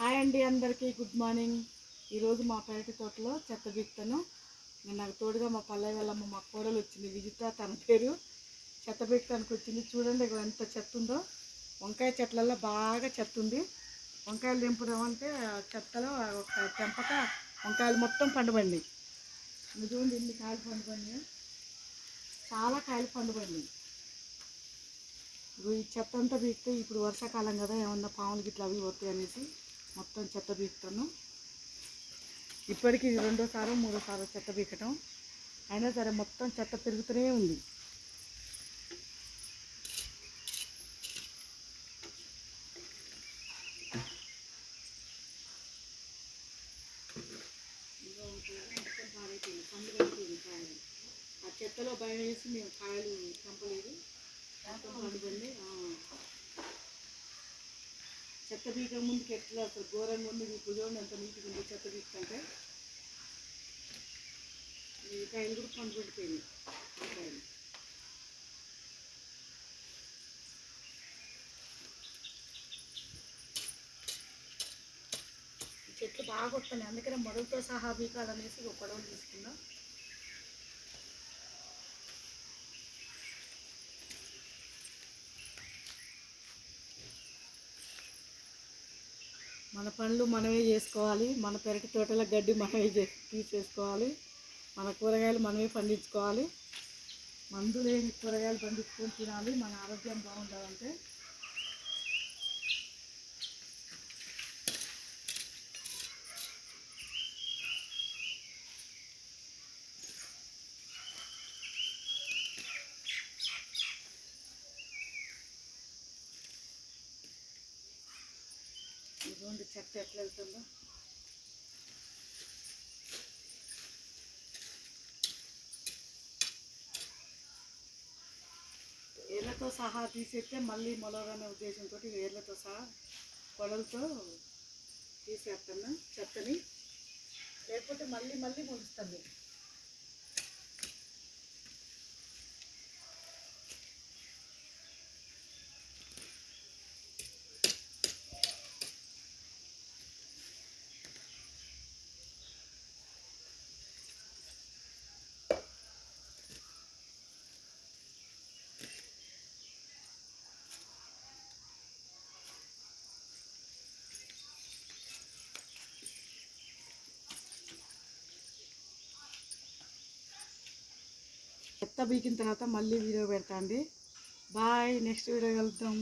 Hi అండి అందరికీ good morning. ఈరోజు మా పెరటి తోటలో చెత్త బీక్తాను నేను నాకు తోడుగా మా పల్లె వెళ్ళమ్మ మా కోడలు వచ్చింది. విజిత తన పేరు. చెత్త బీక్తానికి వచ్చింది. చూడండి ఇక్కడ ఎంత చెత్త ఉందో. వంకాయ చెట్లలో బాగా చెత్త ఉంది. వంకాయలు తెంపుదాం అంటే చెత్తలో ఒక తెంపక వంకాయలు మొత్తం పండుబండి చూడండి ఎన్ని కాయలు పండుబండి చాలా కాయలు పండుబండి ఇప్పుడు ఈ చెత్త అంతా బీక్తే ఇప్పుడు వర్షాకాలం కదా ఏమన్నా పాములు గిట్ల అవి పోతాయి అనేసి. మొత్తం చెత్త బీకుతాను ఇప్పటికి రెండోసారి మూడోసారి చెత్త బీకటం అయినా సరే మొత్తం చెత్త పెరుగుతూనే ఉంది. మొత్తం కాయలు. ఆ చెత్తలో భయం వేసి మేము కాయలు చంపలేదు. పండుగండి పండుబండి ఆ. చెత్త బీక ముందుకు ఎట్లా అసలు ఘోరంగా ఉంది? మీ చూడండి ఎంత నీట్గా ఉంది చెత్త బీకంటే ఈ కాయలు కూడా పండు పడిపోయింది కాయలు చెట్లు బాగా వస్తున్నాయి అందుకనే మొదలతో సహా బీకాలనేసి ఒక గొడవలు తీసుకున్నాం. మన పనులు మనమే చేసుకోవాలి మన పెరటి తోటల గడ్డి మనమే చే- తీసేసుకోవాలి మన కూరగాయలు మనమే పండించుకోవాలి. మందు లేని కూరగాయలు పండించుకొని తినాలి మన ఆరోగ్యం బాగుండాలంటే ఇదిగోండి చెత్త ఎట్లా వెళ్తుందో. ఏర్లతో సహా తీసేస్తే మళ్ళీ మొలవనే ఉద్దేశంతో ఏర్లతో సహా కొడలతో తీసేస్తాను చెత్తని. లేకపోతే మళ్ళీ మళ్ళీ మొలుస్తుంది చెత్త బీకిన తర్వాత మళ్ళీ వీడియో పెడతా అండి బాయ్ నెక్స్ట్ వీడియో కలుద్దాం.